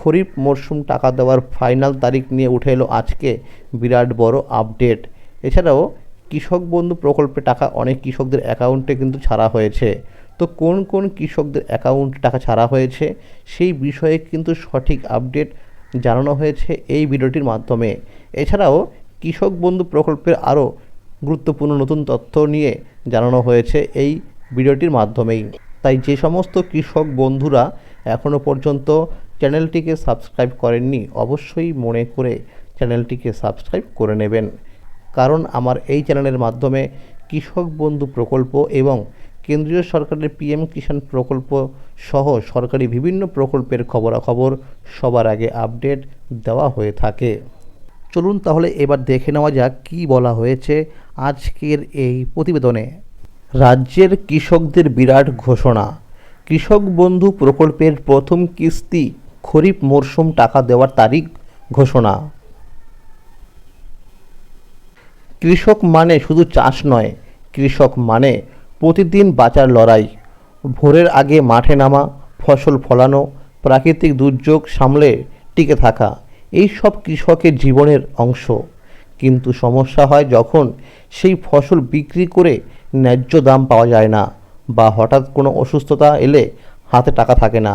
খরিফ মরশুম টাকা দেওয়ার ফাইনাল তারিখ নিয়ে উঠে এলো আজকে বিরাট বড় আপডেট এছাড়াও কৃষক বন্ধু প্রকল্পে টাকা অনেক কৃষকদের অ্যাকাউন্টে কিন্তু ছাড়া হয়েছে। তো কোন কোন কৃষকদের অ্যাকাউন্টে টাকা ছাড়া হয়েছে, সেই বিষয়ে কিন্তু সঠিক আপডেট জানানো হয়েছে এই ভিডিওটির মাধ্যমে। এছাড়াও কৃষক বন্ধু প্রকল্পের আরও গুরুত্বপূর্ণ নতুন তথ্য নিয়ে জানানো হয়েছে এই ভিডিওটির মাধ্যমেই। তাই যে সমস্ত কৃষক বন্ধুরা এখনও পর্যন্ত চ্যানেলটিকে সাবস্ক্রাইব করেননি, অবশ্যই মনে করে চ্যানেলটিকে সাবস্ক্রাইব করে নেবেন। কারণ আমার এই চ্যানেলের মাধ্যমে কৃষক বন্ধু প্রকল্প এবং কেন্দ্রীয় সরকারের পিএম কিষাণ প্রকল্প সহ সরকারি বিভিন্ন প্রকল্পের খবরাখবর সবার আগে আপডেট দেওয়া হয়ে থাকে। চলুন তাহলে এবার দেখে নেওয়া যাক কী বলা হয়েছে আজকের এই প্রতিবেদনে। রাজ্যের কৃষকদের বিরাট ঘোষণা। কৃষক বন্ধু প্রকল্পের প্রথম কিস্তি খরিফ মরশুম টাকা দেওয়ার তারিখ ঘোষণা। কৃষক মানে শুধু চাষ নয়, কৃষক মানে প্রতিদিন বাঁচার লড়াই, ভোরের আগে মাঠে নামা, ফসল ফলানো, প্রাকৃতিক দুর্যোগ সামলে টিকে থাকা, এই সব কৃষকের জীবনের অংশ। কিন্তু সমস্যা হয় যখন সেই ফসল বিক্রি করে ন্যায্য দাম পাওয়া যায় না বা হঠাৎ কোনো অসুস্থতা এলে হাতে টাকা থাকে না।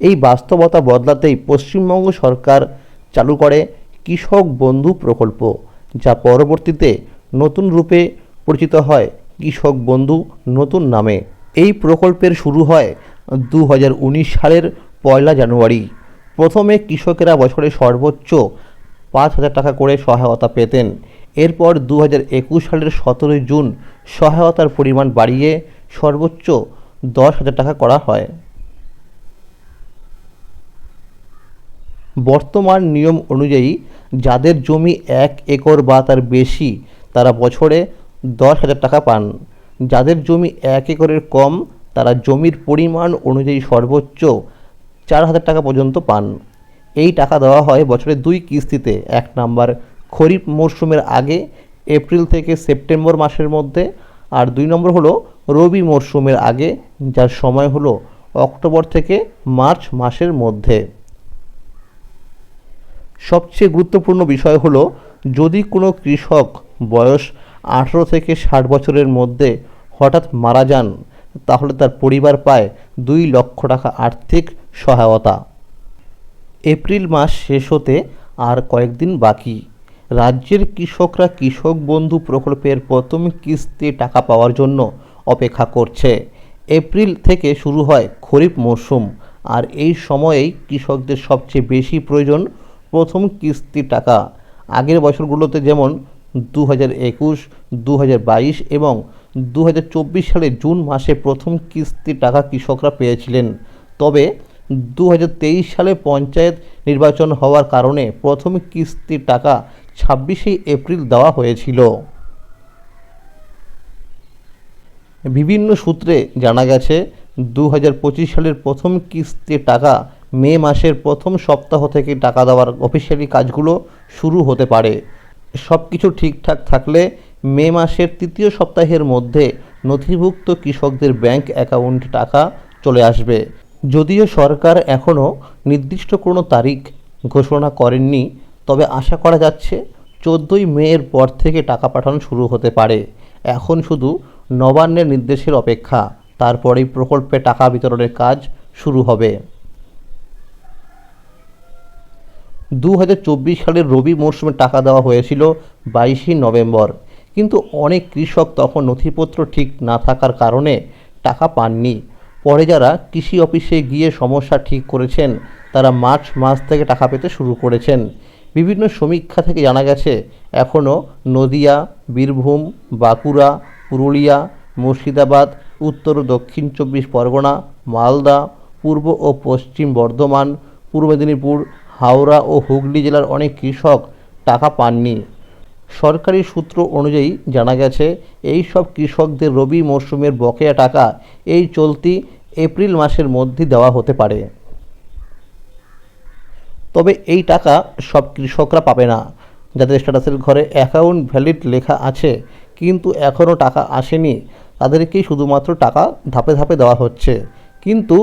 এই বাস্তবতা বদলাতেই পশ্চিমবঙ্গ সরকার চালু করে কৃষক বন্ধু প্রকল্প, যা পরবর্তীতে নতুন রূপে পরিচিত হয় কৃষক বন্ধু নতুন নামে। এই প্রকল্পের শুরু হয় দু হাজার উনিশ সালের পয়লা জানুয়ারি। প্রথমে কৃষকেরা বছরে সর্বোচ্চ পাঁচ হাজার টাকা করে সহায়তা পেতেন। এরপর দু একুশ সালের সতেরোই জুন সহায়তার পরিমাণ বাড়িয়ে সর্বোচ্চ দশ হাজার টাকা করা হয়। বর্তমান নিয়ম অনুযায়ী যাদের জমি এক একর বা তার বেশি, তারা বছরে দশ হাজার টাকা পান। যাদের জমি এক একরের কম, তারা জমির পরিমাণ অনুযায়ী সর্বোচ্চ চার হাজার টাকা পর্যন্ত পান। এই টাকা দেওয়া হয় বছরে দুই কিস্তিতে। এক নাম্বার, খরিফ মরশুমের আগে, এপ্রিল থেকে সেপ্টেম্বর মাসের মধ্যে। আর দুই নম্বর হলো, রবি মরশুমের আগে, যার সময় হলো অক্টোবর থেকে মার্চ মাসের মধ্যে। সবচেয়ে গুরুত্বপূর্ণ বিষয় হলো, যদি কোনো কৃষক বয়স আঠেরো থেকে ষাট বছরের মধ্যে হঠাৎ মারা যান, তাহলে তার পরিবার পায় দুই লক্ষ টাকা আর্থিক সহায়তা। এপ্রিল মাস শেষ হতে আর কয়েকদিন বাকি। রাজ্যের কৃষকরা কৃষক বন্ধু প্রকল্পের প্রথম কিস্তি টাকা পাওয়ার জন্য অপেক্ষা করছে। এপ্রিল থেকে শুরু হয় খরিফ মরশুম আর এই সময়েই কৃষকদের সবচেয়ে বেশি প্রয়োজন প্রথম কিস্তি টাকা। আগের বছরগুলোতে যেমন দু হাজার একুশ দু হাজার বাইশ এবং দু হাজার চব্বিশ সালে জুন মাসে প্রথম কিস্তি টাকা কৃষকরা পেয়েছিলেন। তবে দু হাজার তেইশ সালে পঞ্চায়েত নির্বাচন হওয়ার কারণে প্রথম কিস্তির টাকা ছাব্বিশে এপ্রিল দেওয়া হয়েছিল। বিভিন্ন সূত্রে জানা গেছে দু হাজার পঁচিশ সালের প্রথম কিস্তির টাকা মে মাসের প্রথম সপ্তাহ থেকে টাকা দেওয়ার অফিসিয়ালি কাজগুলো শুরু হতে পারে। সব কিছু ঠিকঠাক থাকলে মে মাসের তৃতীয় সপ্তাহের মধ্যে নথিভুক্ত কৃষকদের ব্যাংক অ্যাকাউন্টে টাকা চলে আসবে। যদিও সরকার এখনও নির্দিষ্ট কোনো তারিখ ঘোষণা করেননি, তবে আশা করা যাচ্ছে চোদ্দোই মেয়ের পর থেকে টাকা পাঠানো শুরু হতে পারে। এখন শুধু নবান্নের নির্দেশের অপেক্ষা, তারপরেই প্রকল্পে টাকা বিতরণের কাজ শুরু হবে। দু হাজার চব্বিশ সালের রবি মরশুমে টাকা দেওয়া হয়েছিল বাইশে নভেম্বর। কিন্তু অনেক কৃষক তখন নথিপত্র ঠিক না থাকার কারণে টাকা পাননি। পরে যারা কৃষি অফিসে গিয়ে সমস্যা ঠিক করেছেন, তারা মার্চ মাস থেকে টাকা পেতে শুরু করেছেন। বিভিন্ন সমীক্ষা থেকে জানা গেছে এখনও নদিয়া, বীরভূম, বাঁকুড়া, পুরুলিয়া, মুর্শিদাবাদ, উত্তর ও দক্ষিণ চব্বিশ পরগনা, মালদা, পূর্ব ও পশ্চিম বর্ধমান, পূর্ব মেদিনীপুর হাওড়া ও হুগলি জেলার অনেক কৃষক টাকা পাননি। সরকারি সূত্র অনুযায়ী জানা গেছে, এই সব কৃষকদের রবি মরশুমের বকেয়া টাকা এই চলতি এপ্রিল মাসের মধ্যে দেওয়া হতে পারে। তবে এই টাকা সব কৃষকরা পাবে না। যাদের স্ট্যাটাসের ঘরে অ্যাকাউন্ট ভ্যালিড লেখা আছে, কিন্তু এখনও টাকা আসেনি, তাদেরকেই শুধুমাত্র টাকা ধাপে ধাপে দেওয়া হচ্ছে। কিন্তু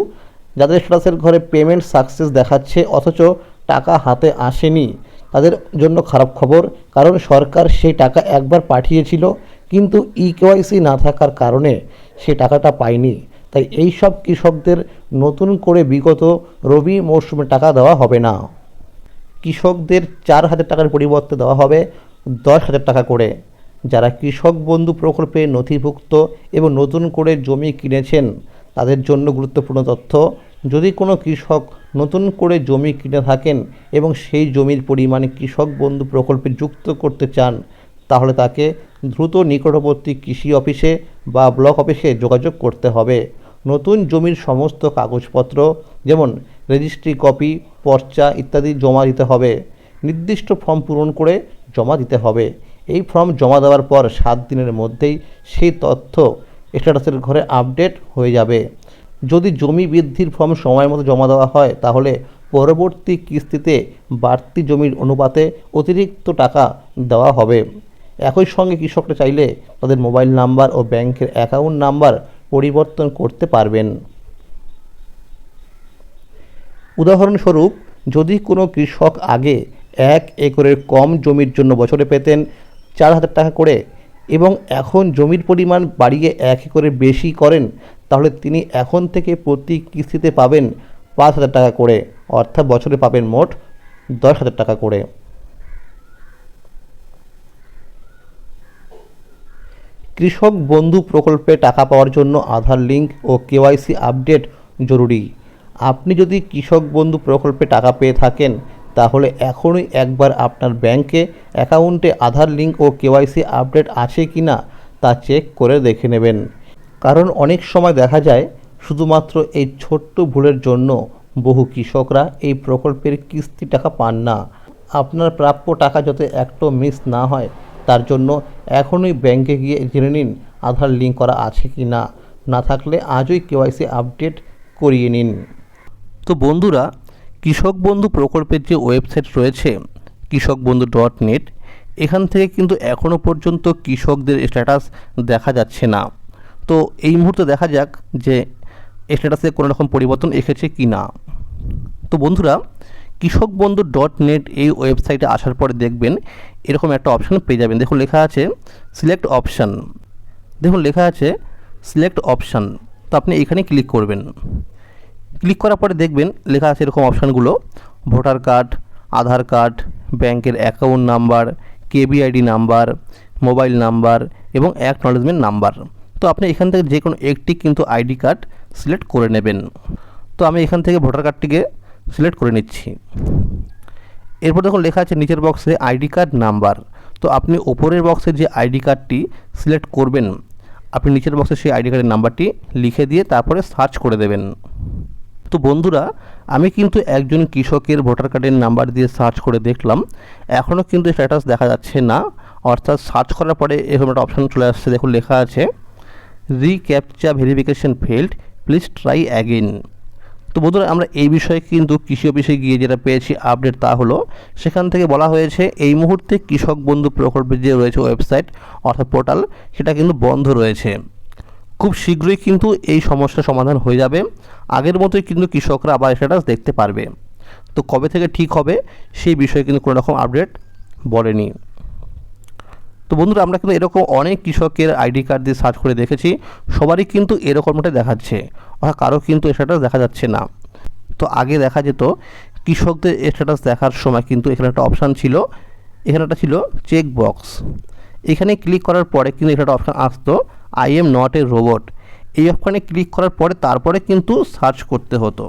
যাদের স্ট্যাটাসের ঘরে পেমেন্ট সাকসেস দেখাচ্ছে, অথচ টাকা হাতে আসেনি। তাদের জন্য খারাপ খবর, কারণ সরকার সেই টাকা একবার পাঠিয়েছিল, কিন্তু ই কেওয়াইসি না থাকার কারণে সে টাকাটা পায়নি। তাই এই সব কৃষকদের নতুন করে বিগত রবি মরশুমে টাকা দেওয়া হবে না। কৃষকদের চার হাজার টাকার পরিবর্তে দেওয়া হবে দশ হাজার টাকা করে। যারা কৃষক বন্ধু প্রকল্পে নথিভুক্ত এবং নতুন করে জমি কিনেছেন, তাদের জন্য গুরুত্বপূর্ণ তথ্য যদি কোনো কৃষক নতুন করে জমি কিনে থাকেন এবং সেই জমির পরিমাণে কৃষক বন্ধু প্রকল্পে যুক্ত করতে চান, তাহলে তাকে দ্রুত নিকটবর্তী কৃষি অফিসে বা ব্লক অফিসে যোগাযোগ করতে হবে। নতুন জমির সমস্ত কাগজপত্র, যেমন রেজিস্ট্রি কপি, পর্চা ইত্যাদি জমা দিতে হবে। নির্দিষ্ট ফর্ম পূরণ করে জমা দিতে হবে। এই ফর্ম জমা দেওয়ার পর সাত দিনের মধ্যেই সেই তথ্য স্ট্যাটাসের ঘরে আপডেট হয়ে যাবে। যদি জমি বৃদ্ধির ফর্ম সময় মতো জমা দেওয়া হয়, তাহলে পরবর্তী কিস্তিতে বাড়তি জমির অনুপাতে অতিরিক্ত টাকা দেওয়া হবে। একই সঙ্গে কৃষকরা চাইলে তাদের মোবাইল নাম্বার ও ব্যাংকের অ্যাকাউন্ট নাম্বার পরিবর্তন করতে পারবেন। উদাহরণস্বরূপ, যদি কোনো কৃষক আগে এক একরের কম জমির জন্য বছরে পেতেন চার হাজার টাকা করে এবং এখন জমির পরিমাণ বাড়িয়ে এক একরের বেশি করেন তাহলে তিনি এখন থেকে প্রতি কিস্তিতে পাবেন পাঁচ হাজার টাকা করে, অর্থাৎ বছরে পাবেন মোট দশ হাজার টাকা করে। কৃষক বন্ধু প্রকল্পে টাকা পাওয়ার জন্য আধার লিঙ্ক ও কেওয়াইসি আপডেট জরুরি। আপনি যদি কৃষক বন্ধু প্রকল্পে টাকা পেয়ে থাকেন, তাহলে এখনই একবার আপনার ব্যাংকে অ্যাকাউন্টে আধার লিঙ্ক ও কেওয়াইসি আপডেট আছে কি না তা চেক করে দেখে নেবেন। কারণ অনেক সময় দেখা যায় শুধুমাত্র এই ছোট্ট ভুলের জন্য বহু কৃষকরা এই প্রকল্পের কিস্তি টাকা পান না। আপনার প্রাপ্য টাকা যাতে একটু মিস না হয়, তার জন্য এখনই ব্যাংকে গিয়ে জেনে নিন আধার লিঙ্ক করা আছে কি না না থাকলে আজই কেওয়াইসি আপডেট করিয়ে নিন। তো বন্ধুরা, কৃষক বন্ধু প্রকল্পের যে ওয়েবসাইট রয়েছে কৃষক বন্ধু ডট নেট এখান থেকে কিন্তু এখনও পর্যন্ত কৃষকদের স্ট্যাটাস দেখা যাচ্ছে না। তো এই মুহূর্তে দেখা যাক যে স্ট্যাটাসে কোনো রকম পরিবর্তন এসেছে কি না। তো বন্ধুরা কৃষক বন্ধু ডট নেট এই ওয়েবসাইটে আসার পরে দেখবেন এরকম একটা অপশান পেয়ে যাবেন। দেখুন, লেখা আছে সিলেক্ট অপশান দেখুন, লেখা আছে সিলেক্ট অপশান তো আপনি এখানে ক্লিক করবেন। ক্লিক করার পরে দেখবেন লেখা আছে এরকম অপশানগুলো ভোটার কার্ড, আধার কার্ড, ব্যাংকের account number KBID number mobile number এবং অ্যাকনলেজমেন্ট নাম্বার তো আপনি এখান থেকে যে কোনো একটি কিন্তু আইডি কার্ড সিলেক্ট করে নেবেন। তো আমি এখান থেকে ভোটার কার্ডটিকে সিলেক্ট করে নিচ্ছি। এরপর দেখুন লেখা আছে নিচের বক্সে আইডি কার্ড নাম্বার। তো আপনি ওপরের বক্সে যে আইডি কার্ডটি সিলেক্ট করবেন, আপনি নিচের বক্সে সেই আইডি কার্ডের নাম্বারটি লিখে দিয়ে তারপরে সার্চ করে দেবেন। তো বন্ধুরা, আমি কিন্তু একজন কৃষকের ভোটার কার্ডের নাম্বার দিয়ে সার্চ করে দেখলাম। এখনও কিন্তু স্ট্যাটাস দেখা যাচ্ছে না। অর্থাৎ সার্চ করার পরে এরকম একটা অপশান চলে আসছে। দেখুন লেখা আছে recaptcha verification failed please try again তো বন্ধুরা, আমরা এই বিষয়ে কিন্তু কৃষি অফিসে গিয়ে যেটা পেয়েছি আপডেট তা হলো, সেখান থেকে বলা হয়েছে এই মুহূর্তে কৃষক বন্ধু প্রকল্পের যে রয়েছে ওয়েবসাইট অর্থাৎ পোর্টাল সেটা কিন্তু বন্ধ রয়েছে। খুব শীঘ্রই কিন্তু এই সমস্যার সমাধান হয়ে যাবে। আগের মতোই কিন্তু কৃষকরা আবার স্ট্যাটাস দেখতে পারবে। তো কবে থেকে ঠিক হবে, সেই বিষয়ে কিন্তু কোনো রকম আপডেট বলেনি। তো বন্ধুরা, আমরা কিন্তু এরকম অনেক কৃষকের আইডি কার্ড দিয়ে সার্চ করে দেখেছি, সবারই কিন্তু এরকমটাই দেখাচ্ছে, অর্থাৎ কারও কিন্তু স্ট্যাটাস দেখা যাচ্ছে না। তো আগে দেখা যেত, কৃষকদের স্ট্যাটাস দেখার সময় কিন্তু এখানে একটা অপশান ছিল, এখানে একটা ছিল চেক বক্স এখানে ক্লিক করার পরে কিন্তু এখানে একটা অপশান আসতো I am not a robot এই অপশানে ক্লিক করার পরে তারপরে কিন্তু সার্চ করতে হতো।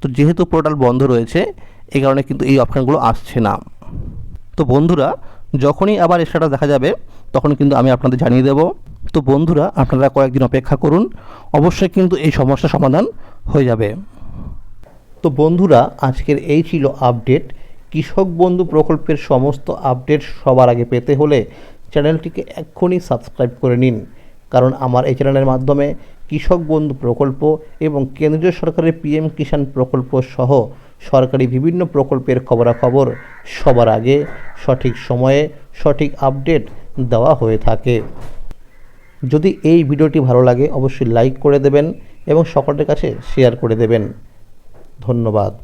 তো যেহেতু পোর্টাল বন্ধ রয়েছে, এই কারণে কিন্তু এই অপশানগুলো আসছে না। তো বন্ধুরা যখনই আবার স্ট্যাটাস দেখা যাবে, তখন কিন্তু আমি আপনাদের জানিয়ে দেব। তো বন্ধুরা, আপনারা কয়েকদিন অপেক্ষা করুন, অবশ্যই কিন্তু এই সমস্যার সমাধান হয়ে যাবে। তো বন্ধুরা, আজকের এই ছিল আপডেট। কৃষক বন্ধু প্রকল্পের সমস্ত আপডেট সবার আগে পেতে হলে চ্যানেলটিকে এক্ষুনি সাবস্ক্রাইব করে নিন। কারণ আমার এই চ্যানেলের মাধ্যমে কৃষক বন্ধু প্রকল্প এবং কেন্দ্রীয় সরকারের পিএম কিষাণ প্রকল্প সহ সরকারি বিভিন্ন প্রকল্পের খবরাখবর সবার আগে সঠিক সময়ে সঠিক আপডেট দেওয়া হয়ে থাকে। যদি এই ভিডিওটি ভালো লাগে, অবশ্যই লাইক করে দেবেন এবং সকলের কাছে শেয়ার করে দেবেন। ধন্যবাদ।